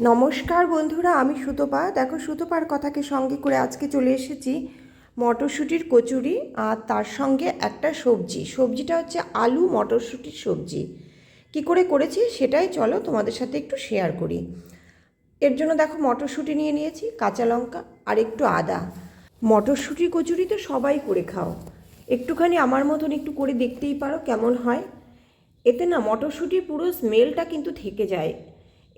নমস্কার বন্ধুরা, আমি সুতপা। দেখো, সুতপার কথাকে সঙ্গে করে আজকে চলে এসেছি মটরশুঁটির কচুরি আর তার সঙ্গে একটা সবজি। সবজিটা হচ্ছে আলু মটরশুঁটির সবজি। কি করে করেছি সেটাই চলো তোমাদের সাথে একটু শেয়ার করি। এর জন্য দেখো, মটরশুঁটি নিয়ে নিয়েছি, কাঁচা লঙ্কা আর একটু আদা। মটরশুঁটির কচুরি তো সবাই করে খাও। একটুখানি আমার মতন একটু করে দেখতেই পারো কেমন হয়। এতে না মটরশুঁটির পুরো স্মেলটা কিন্তু থেকে যায়।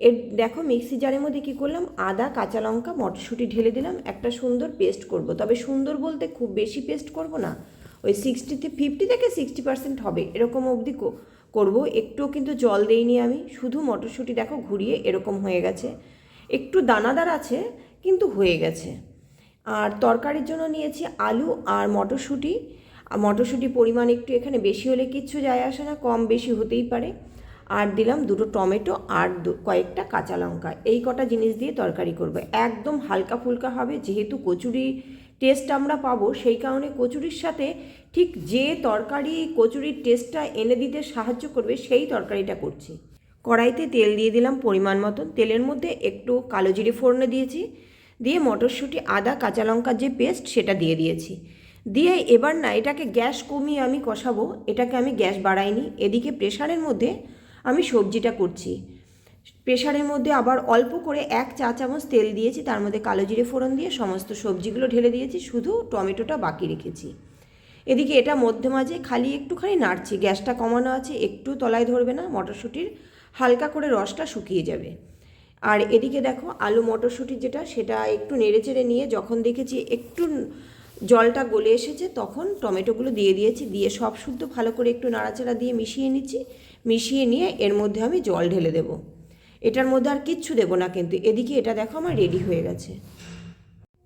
এর দেখো মিক্সি জারের মধ্যে কী করলাম? আদা, কাঁচা লঙ্কা, মটরশুঁটি ঢেলে দিলাম। একটা সুন্দর পেস্ট করব। তবে সুন্দর বলতে খুব বেশি পেস্ট করব না। ওই সিক্সটিতে ফিফটি থেকে সিক্সটি পার্সেন্ট হবে। এরকম অবধি করব। একটুও কিন্তু জল দেইনি আমি। শুধু মটরশুঁটি দেখো ঘুরিয়ে এরকম হয়ে গেছে। একটু দানাদার আছে, কিন্তু হয়ে গেছে। আর তরকারির জন্য নিয়েছি আলু আর মটরশুঁটি। আর মটরশুঁটির পরিমাণ একটু এখানে বেশি হলে কিচ্ছু যায় আসে না। কম বেশি হতেই পারে। আর দিলাম দুটো টমেটো আর কয়েকটা কাঁচা লঙ্কা। এই কটা জিনিস দিয়ে তরকারি করব। একদম হালকা ফুলকা হবে, যেহেতু কচুরি টেস্ট আমরা পাবো, সেই কারণে কচুরির সাথে ঠিক যে তরকারি, কচুরির টেস্টটা এনে দিতে সাহায্য করবে, সেই তরকারিটা করছি। কড়াইতে তেল দিয়ে দিলাম পরিমাণ মতন। তেলের মধ্যে একটু কালো জিরে ফোড়নে দিয়েছি, দিয়ে মটরশুঁটি, আদা, কাঁচা লঙ্কার যে পেস্ট সেটা দিয়ে দিয়েছি। দিয়ে এবার না এটাকে গ্যাস কমিয়ে আমি কষাবো। এটাকে আমি গ্যাস বাড়াইনি। এদিকে প্রেশারের মধ্যে আমি সবজিটা করছি। প্রেশারের মধ্যে আবার অল্প করে এক চা চামচ তেল দিয়েছি, তার মধ্যে কালো জিরে ফোড়ন দিয়ে সমস্ত সবজিগুলো ঢেলে দিয়েছি, শুধু টমেটোটা বাকি রেখেছি। এদিকে এটা মধ্যে মাঝে খালি একটুখানি নাড়ছি, গ্যাসটা কমানো আছে, একটু তলায় ধরবে না, মটরশুঁটির হালকা করে রসটা শুকিয়ে যাবে। আর এদিকে দেখো, আলু মটরশুঁটি যেটা, সেটা একটু নেড়েচেড়ে নিয়ে যখন দেখেছি একটু জলটা গলে এসেছে, তখন টমেটোগুলো দিয়ে দিয়েছি, দিয়ে সব শুদ্ধ ভালো করে একটু নাড়াচাড়া দিয়ে মিশিয়ে নিচ্ছি। মিশিয়ে নিয়ে এর মধ্যে আমি জল ঢেলে দেবো। এটার মধ্যে আর কিচ্ছু দেবো না কিন্তু। এদিকে এটা দেখো আমার রেডি হয়ে গেছে।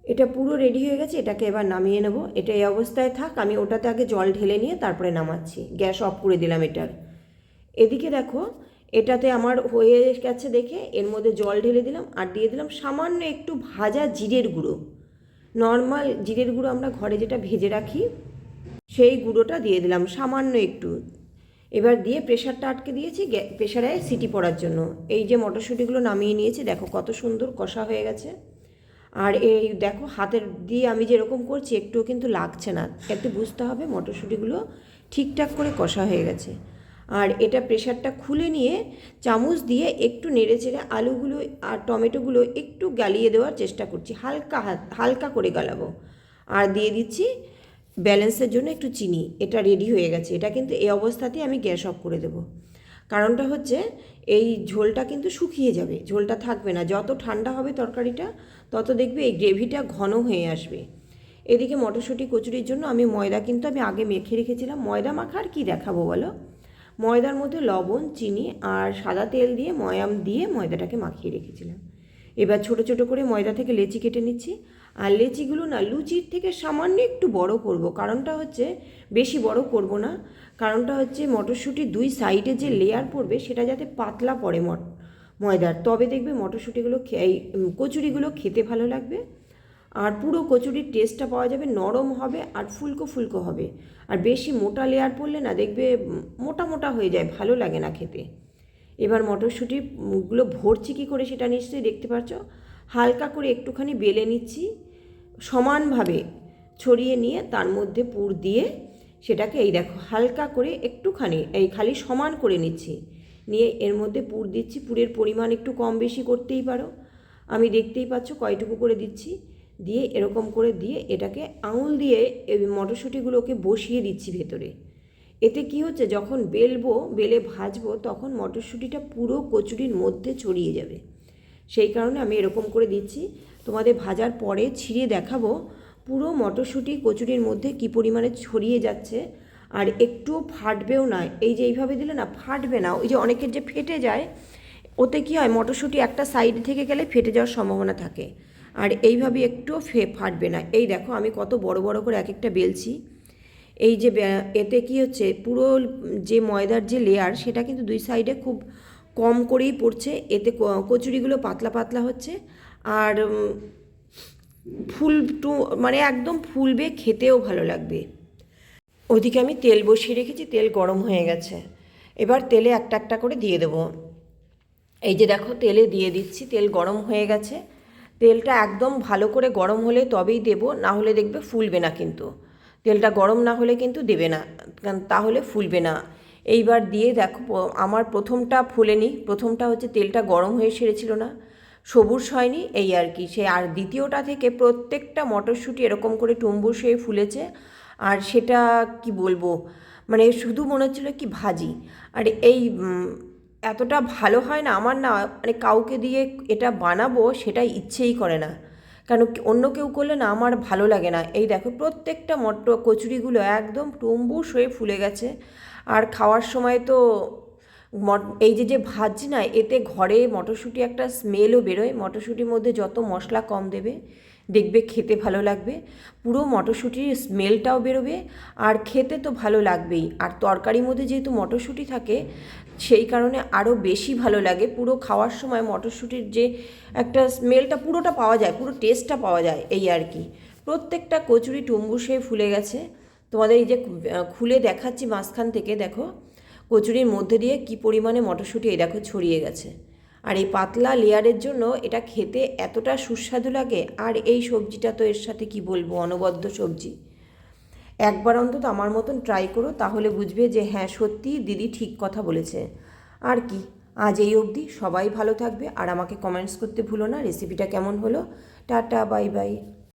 এটা পুরো রেডি হয়ে গেছে, এটাকে এবার নামিয়ে নেব। এটা এই অবস্থায় থাক, আমি ওটাতে আগে জল ঢেলে নিয়ে তারপরে নামাচ্ছি। গ্যাস অফ করে দিলাম এটার। এদিকে দেখো, এটাতে আমার হয়ে গেছে দেখে এর মধ্যে জল ঢেলে দিলাম আর দিয়ে দিলাম সামান্য একটু ভাজা জিরের গুঁড়ো। নর্মাল জিরের গুঁড়ো আমরা ঘরে যেটা ভেজে রাখি, সেই গুঁড়োটা দিয়ে দিলাম সামান্য একটু। এবার দিয়ে প্রেশারটা আটকে দিয়েছি প্রেশারে সিটি পড়ার জন্য। এই যে মটরশুঁটিগুলো নামিয়ে নিয়েছি, দেখো কত সুন্দর কষা হয়ে গেছে। আর এই দেখো হাতের দিয়ে আমি যেরকম করছি, একটুও কিন্তু লাগছে না। একটু বুঝতে হবে মটরশুঁটিগুলো ঠিকঠাক করে কষা হয়ে গেছে। আর এটা প্রেশারটা খুলে নিয়ে চামচ দিয়ে একটু নেড়ে চেড়ে আলুগুলো আর টমেটোগুলো একটু গালিয়ে দেওয়ার চেষ্টা করছি, হালকা হালকা করে গালাবো। আর দিয়ে দিচ্ছি ব্যালেন্সের জন্য একটু চিনি, এটা রেডি হয়ে গেছে। এটা কিন্তু এই অবস্থাতেই আমি গ্যাস অফ করে দেবো। কারণটা হচ্ছে, এই ঝোলটা কিন্তু শুকিয়ে যাবে, ঝোলটা থাকবে না। যত ঠান্ডা হবে তরকারিটা, তত দেখবে এই গ্রেভিটা ঘন হয়ে আসবে। এদিকে মটরশুঁটি কচুরির জন্য আমি ময়দা কিন্তু আমি আগে মেখে রেখেছিলাম। ময়দা মাখার কি দেখাবো বলো? ময়দার মধ্যে লবণ, চিনি আর সাদা তেল দিয়ে, ময়াম দিয়ে ময়দাটাকে মাখিয়ে রেখেছিলাম। এবার ছোট ছোট করে ময়দা থেকে লেচি কেটে নিচ্ছি। আর লেচিগুলো না লুচির থেকে সামান্য একটু বড় করব। কারণটা হচ্ছে বেশি বড় করব না। কারণটা হচ্ছে মটরশুঁটির দুই সাইডে যে লেয়ার পড়বে সেটা যাতে পাতলা পড়ে মট, ময়দার। তবে দেখবে মটরশুঁটিগুলো এই কচুরিগুলো খেতে ভালো লাগবে। আর পুরো কচুরির টেস্টটা পাওয়া যাবে নরম হবে আর ফুলকো ফুলকো হবে। আর বেশি মোটা লেয়ার পড়লে না দেখবে মোটা মোটা হয়ে যায়, ভালো লাগে না খেতে। এবার মটরশুঁটিগুলো ভরছি কী করে সেটা নিশ্চয়ই দেখতে পাচ্ছ হালকা করে একটুখানি বেলে নিচ্ছি, সমানভাবে ছড়িয়ে নিয়ে তার মধ্যে পুর দিয়ে সেটাকে এই দেখো, হালকা করে একটুখানি এই খালি সমান করে নিচ্ছি। নিয়ে এর মধ্যে পুর দিচ্ছি, পুরের পরিমাণ একটু কম বেশি করতেই পারো। আমি দেখতেই পাচ্ছ কয়টুকু করে দিচ্ছি। দিয়ে এরকম করে দিয়ে এটাকে আঙুল দিয়ে মটরশুঁটিগুলোকে বসিয়ে দিচ্ছি ভেতরে। এতে কি হচ্ছে, যখন বেলবো, বেলে ভাজবো, তখন মটরশুঁটিটা পুরো কচুরির মধ্যে ছড়িয়ে যাবে। সেই কারণে আমি এরকম করে দিচ্ছি। তোমাদের ভাজার পরে ছিঁড়ে দেখাবো পুরো মটরশুঁটি কচুরির মধ্যে কী পরিমাণে ছড়িয়ে যাচ্ছে। আর একটুও ফাটবেও না। এই যে এইভাবে দিলে না, ফাটবে না। ওই যে অনেকের যে ফেটে যায়, ওতে কি হয়, মটরশুঁটি একটা সাইড থেকে গেলে ফেটে যাওয়ার সম্ভাবনা থাকে। আর এইভাবে একটুও ফে, ফাটবে না। এই দেখো, আমি কত বড় বড় করে এক একটা বেলছি। এই যে এতে কি হচ্ছে, পুরো যে ময়দার যে লেয়ার সেটা কিন্তু দুই সাইডে খুব কম করেই পড়ছে। এতে কচুরিগুলো পাতলা পাতলা হচ্ছে। আর ফুল টু মানে একদম ফুলবে, খেতেও ভালো লাগবে। ওদিকে আমি তেল বসিয়ে রেখেছি, তেল গরম হয়ে গেছে। এবার তেলে একটা একটা করে দিয়ে দেবো। এই যে দেখো, তেলে দিয়ে দিচ্ছি, তেল গরম হয়ে গেছে। তেলটা একদম ভালো করে গরম হলে তবেই দেব, না হলে দেখবে ফুলবে না কিন্তু। তেলটা গরম না হলে কিন্তু দেবে না, কারণ তাহলে ফুলবে না। এইবার দিয়ে দেখো, আমার প্রথমটা ফুলেনি, প্রথমটা হচ্ছে তেলটা গরম হয়ে সেরেছিল না, সবুজ হয়নি, এই আর কি। সে আর দ্বিতীয়টা থেকে প্রত্যেকটা মটরশুঁটি এরকম করে টুম্বুস হয়ে ফুলেছে, আর সেটা কি বলব মানে শুধু মনে হচ্ছিল কি ভাজি। আর এই এতটা ভালো হয় না, আমার না মানে কাউকে দিয়ে এটা বানাবো সেটা ইচ্ছেই করে না। কেন অন্য কেউ করলে না আমার ভালো লাগে না। এই দেখো প্রত্যেকটা মটর কচুরিগুলো একদম টুম্বুস হয়ে ফুলে গেছে। আর খাওয়ার সময় তো এই যে যে ভাজি না, এতে ঘরে মটরশুঁটি একটা স্মেলও বেরোয়। মটরশুঁটির মধ্যে যত মশলা কম দেবে, দেখবে খেতে ভালো লাগবে। পুরো মটরশুঁটির স্মেলটাও বেরোবে। আর খেতে তো ভালো লাগবেই। আর তরকারির মধ্যে যেহেতু মটরশুঁটি থাকে সেই কারণে আরও বেশি ভালো লাগে। পুরো খাওয়ার সময় মটরশুঁটির যে একটা স্মেলটা পুরোটা পাওয়া যায়, পুরো টেস্টটা পাওয়া যায় এই আর কি। প্রত্যেকটা কচুরি টুম্বু টুম্বুসে ফুলে গেছে। তোমাদের এই যে খুলে দেখাচ্ছি মাঝখান থেকে, দেখো। কচুরির মধ্যে দিয়ে কি পরিমাণে মটরশুঁটি এই দেখো ছড়িয়ে গেছে। আর এই পাতলা লেয়ারের জন্য এটা খেতে এতটা সুস্বাদু লাগে। আর এই সবজিটা তো এর সাথে কি বলব, অনবদ্য সবজি। একবার অন্তত আমার মতন ট্রাই করো, তাহলে বুঝবে যে হ্যাঁ সত্যি দিদি ঠিক কথা বলেছে। আর কি, আজ এই অবধি সবাই ভালো থাকবে, আর আমাকে কমেন্টস করতে ভুলো না রেসিপিটা কেমন হলো? Tata bye bye